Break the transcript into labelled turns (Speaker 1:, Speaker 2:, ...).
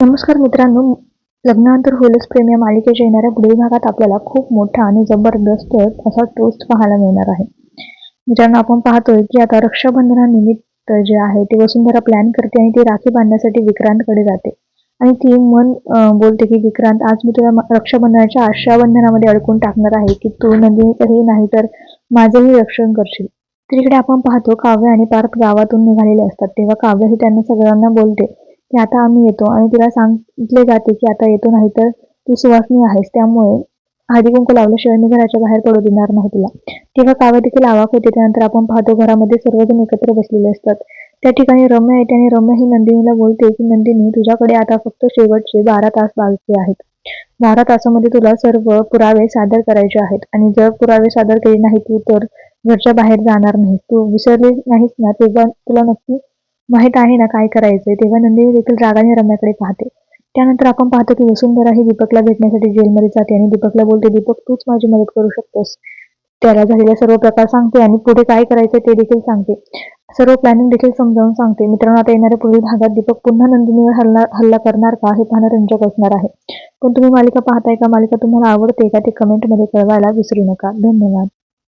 Speaker 1: नमस्कार मित्रांनो लग्नानंतर होलस प्रेम या मालिकेच्या येणाऱ्या पुढील भागात आपल्याला खूप मोठा आणि जबरदस्त असा टोस्ट पाहायला मिळणार आहे. मित्रांनो आपण पाहतोय की आता रक्षाबंधनानिमित्त जे आहे ते वसुंधरा प्लॅन करते आणि ती राखी बांधण्यासाठी विक्रांतकडे जाते. आणि ती मन बोलते की विक्रांत आज मी तुला रक्षाबंधनाच्या आशाबंधनामध्ये अडकून टाकणार आहे की तू नंदिनीकडे नाही तर माझंही रक्षण करशील. तिकडे आपण पाहतो काव्य आणि पार्थ गावातून निघालेले असतात. तेव्हा काव्य ही त्यांना सगळ्यांना बोलते की आता आम्ही येतो आणि तिला सांगितले जाते की आता येतो नाही तर तू सुवासनी आहेस त्यामुळे हळदी कुंकू लावल्याशिवाय मी घराच्या बाहेर पडू देणार नाही तुला. तेव्हा काव्य देखील आवाक होते त्यानंतर आपण पाहतो घरामध्ये सर्वजण एकत्र बसलेले असतात. त्या ठिकाणी रम्या येते आणि रम्या ही नंदिनीला बोलते की नंदिनी तुझ्याकडे आता फक्त शेवटचे बारा तास बाकी आहेत. बारा तासामध्ये तुला सर्व पुरावे सादर करायचे आहेत. आणि जर पुरावे सादर केले नाही तू तर घरच्या बाहेर जाणार नाही तू विसरले नाहीस ना तेव्हा तुला नक्की माहीत आहे ना काय करायचंय? तेव्हा नंदिनी देखील रागाने रम्याकडे पाहते. त्यानंतर आपण पाहतो की वसुंधरा ही दीपकला भेटण्यासाठी जेलमध्ये जाते आणि दीपकला बोलते दीपक तूच माझी मदत करू शकतोस. त्याला झालेला सर्व प्रकार सांगते आणि पुढे काय करायचं ते देखील सांगते. सर्व प्लॅनिंग देखील समजावून सांगते. मित्रांनो आता येणाऱ्या पुढील भागात दीपक पुन्हा नंदिनीवर हल्ला हल्ला करणार का? हे पाहणं रंजक असणार आहे. पण तुम्ही मालिका पाहताय का? मालिका तुम्हाला आवडते का? ते कमेंटमध्ये कळवायला विसरू नका. धन्यवाद.